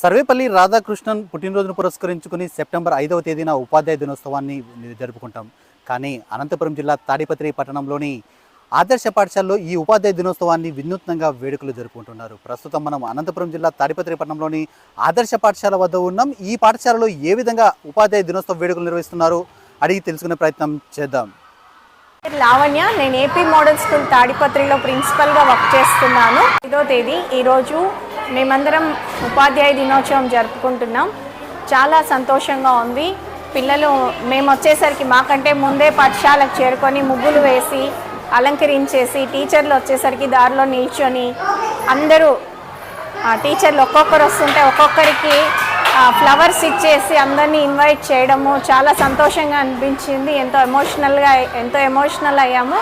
సర్వేపల్లి రాధాకృష్ణన్ పుట్టినరోజును పురస్కరించుకుని సెప్టెంబర్ ఐదవ తేదీన ఉపాధ్యాయ దినోత్సవాన్ని జరుపుకుంటాం. కానీ అనంతపురం జిల్లా తాడిపత్రి పట్టణంలోని ఆదర్శ పాఠశాలలో ఈ ఉపాధ్యాయ దినోత్సవాన్ని వినూత్నంగా వేడుకలు జరుపుకుంటున్నారు. ప్రస్తుతం మనం అనంతపురం జిల్లా తాడిపత్రి పట్టణంలోని ఆదర్శ పాఠశాల వద్ద ఉన్నాం. ఈ పాఠశాలలో ఏ విధంగా ఉపాధ్యాయ దినోత్సవ వేడుకలు నిర్వహిస్తున్నారు అడిగి తెలుసుకునే ప్రయత్నం చేద్దాం. లావణ్య. నేను ఏపీ మోడల్ స్కూల్ తాడిపత్రిలో ప్రిన్సిపల్గా వర్క్ చేస్తున్నాను. ఐదో తేదీ. ఈరోజు మేమందరం ఉపాధ్యాయ దినోత్సవం జరుపుకుంటున్నాం. చాలా సంతోషంగా ఉంది. పిల్లలు మేము వచ్చేసరికి మాకంటే ముందే పాఠశాలకు చేరుకొని ముగ్గులు వేసి అలంకరించేసి టీచర్లు వచ్చేసరికి దారిలో నిల్చొని అందరూ టీచర్లు ఒక్కొక్కరు వస్తుంటే ఒక్కొక్కరికి ఫ్లవర్స్ ఇచ్చేసి అందరినీ ఇన్వైట్ చేయడము చాలా సంతోషంగా అనిపించింది. ఎంతో ఎమోషనల్గా ఎంతో ఎమోషనల్ అయ్యాము.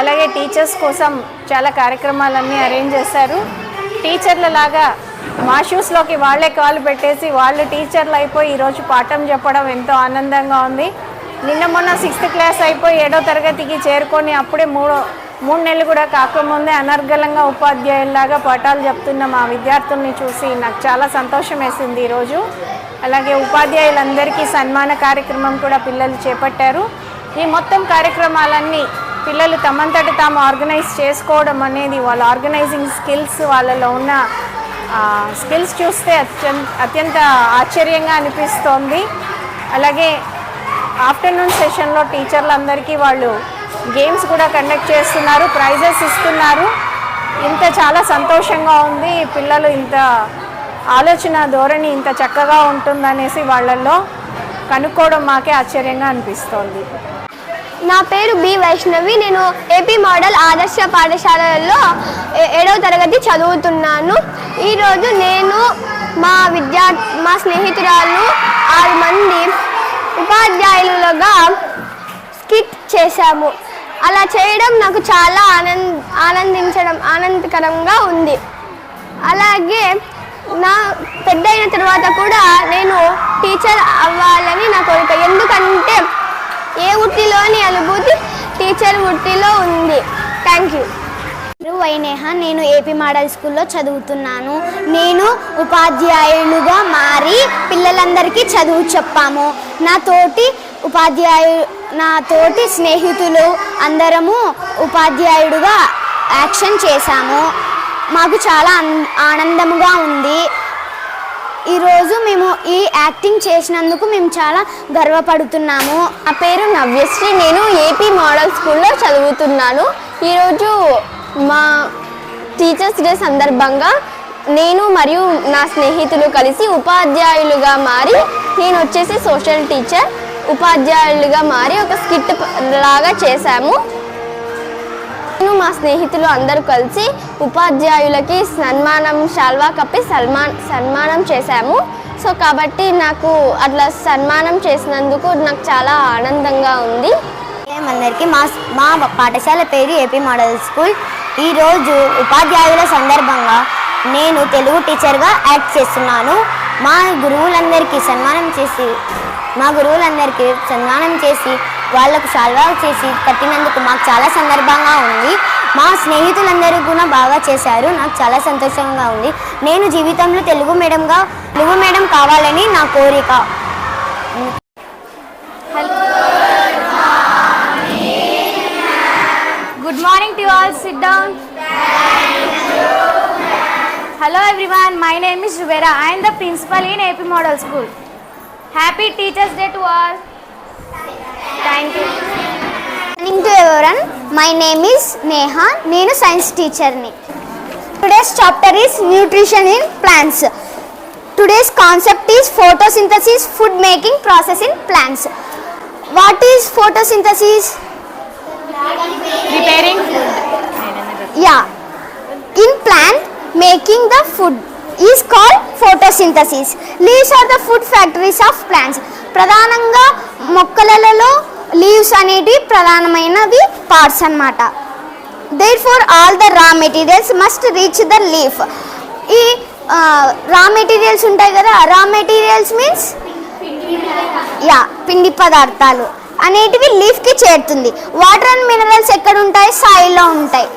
అలాగే టీచర్స్ కోసం చాలా కార్యక్రమాలన్నీ అరేంజ్ చేశారు. టీచర్ల లాగా మా షూస్లోకి వాళ్ళే కాలు పెట్టేసి వాళ్ళు టీచర్లు అయిపోయి ఈరోజు పాఠం చెప్పడం ఎంతో ఆనందంగా ఉంది. నిన్న మొన్న సిక్స్త్ క్లాస్ అయిపోయి ఏడో తరగతికి చేరుకొని అప్పుడే మూడో మూడు నెలలు కూడా కాకముందే అనర్గళంగా ఉపాధ్యాయుల్లాగా పాఠాలు చెప్తున్న మా విద్యార్థుల్ని చూసి నాకు చాలా సంతోషం వేసింది ఈరోజు అలాగే ఉపాధ్యాయులందరికీ సన్మాన కార్యక్రమం కూడా పిల్లలు చేపట్టారు. ఈ మొత్తం కార్యక్రమాలన్నీ పిల్లలు తమంతట తాము ఆర్గనైజ్ చేసుకోవడం అనేది వాళ్ళ ఆర్గనైజింగ్ స్కిల్స్ వాళ్ళలో ఉన్న స్కిల్స్ చూస్తే అత్యంత అత్యంత ఆశ్చర్యంగా అనిపిస్తోంది. అలాగే ఆఫ్టర్నూన్ సెషన్లో టీచర్లందరికీ వాళ్ళు గేమ్స్ కూడా కండక్ట్ చేస్తున్నారు ప్రైజెస్ ఇస్తున్నారు. ఇంత చాలా సంతోషంగా ఉంది. పిల్లలు ఇంత ఆలోచన ధోరణి ఇంత చక్కగా ఉంటుందనేసి వాళ్ళల్లో కనుక్కోవడం మాకే ఆశ్చర్యంగా అనిపిస్తోంది. నా పేరు బి వైష్ణవి. నేను ఏపీ మోడల్ ఆదర్శ పాఠశాలలో ఏ- ఏడవ తరగతి చదువుతున్నాను. ఈరోజు నేను మా విద్యా మా స్నేహితురాలు ఆరు మంది ఉపాధ్యాయులుగా స్కిట్ చేశాము. అలా చేయడం నాకు చాలా ఆనంద్ ఆనందించడం ఆనందకరంగా ఉంది. అలాగే నా పెద్ద అయిన తర్వాత కూడా నేను టీచర్ అవ్వాలని నా కోరిక. ఎందుకంటే ఏ వృత్తిలోని అనుభూతి? టీచర్ వృత్తిలో ఉంది. థ్యాంక్ యూ వైనేహ నేను ఏపీ మోడల్ స్కూల్లో చదువుతున్నాను. నేను ఉపాధ్యాయులుగా మారి పిల్లలందరికీ చదువు చెప్పాము. నా తోటి ఉపాధ్యాయు నా తోటి స్నేహితులు అందరము ఉపాధ్యాయుడుగా యాక్షన్ చేశాము. మాకు చాలా ఆనందముగా ఉంది. ఈరోజు మేము ఈ యాక్టింగ్ చేసినందుకు మేము చాలా గర్వపడుతున్నాము. నా పేరు నవ్యశ్రీ. నేను ఏపీ మోడల్ స్కూల్లో చదువుతున్నాను. ఈరోజు మా టీచర్స్ డే సందర్భంగా నేను మరియు నా స్నేహితులు కలిసి ఉపాధ్యాయులుగా మారి నేను వచ్చేసి సోషల్ టీచర్ ఉపాధ్యాయులుగా మారి ఒక స్కిట్ లాగా చేశాము. నేను మా స్నేహితులు అందరూ కలిసి ఉపాధ్యాయులకి సన్మానం షాల్వా కప్పి సన్మాన్ సన్మానం చేశాము. సో కాబట్టి నాకు అట్లా సన్మానం చేసినందుకు నాకు చాలా ఆనందంగా ఉంది. అందరికీ మా మా పాఠశాల పేరు ఏపీ మోడల్ స్కూల్. ఈరోజు ఉపాధ్యాయుల సందర్భంగా నేను తెలుగు టీచర్గా యాక్ట్ చేస్తున్నాను. మా గురువులందరికీ సన్మానం చేసి మా గురువులందరికీ సన్మానం చేసి వాళ్ళకు సల్వా చేసి కట్టినందుకు మాకు చాలా సందర్భంగా ఉంది. మా స్నేహితులందరూ కూడా బాగా చేశారు. నాకు చాలా సంతోషంగా ఉంది. నేను జీవితంలో తెలుగు మేడంగా తెలుగు మేడం కావాలని నా కోరిక. Good morning to all sit down hello everyone my name is Zubera I'm the principal in AP model school happy teachers day to all morning to everyone my name is Neha నేను science టీచర్ని today's chapter is nutrition in plants today's concept is photosynthesis food making process in plants what is photosynthesis preparing yeah in plant making the food is called photosynthesis leaves are the food factories of plants ప్రధానంగా మొక్కలలో leaves అనేటివి ప్రధానమైనవి parts అన్నమాట. Therefore all the raw materials must reach the leaf ఈ raw materials ఉంటాయి కదా raw materials means యా పిండి పదార్థాలు. అనేటివి లీఫ్కి చేరుతుంది. వాటర్ అండ్ మినరల్స్ ఎక్కడ ఉంటాయి? సాయిల్లో ఉంటాయి.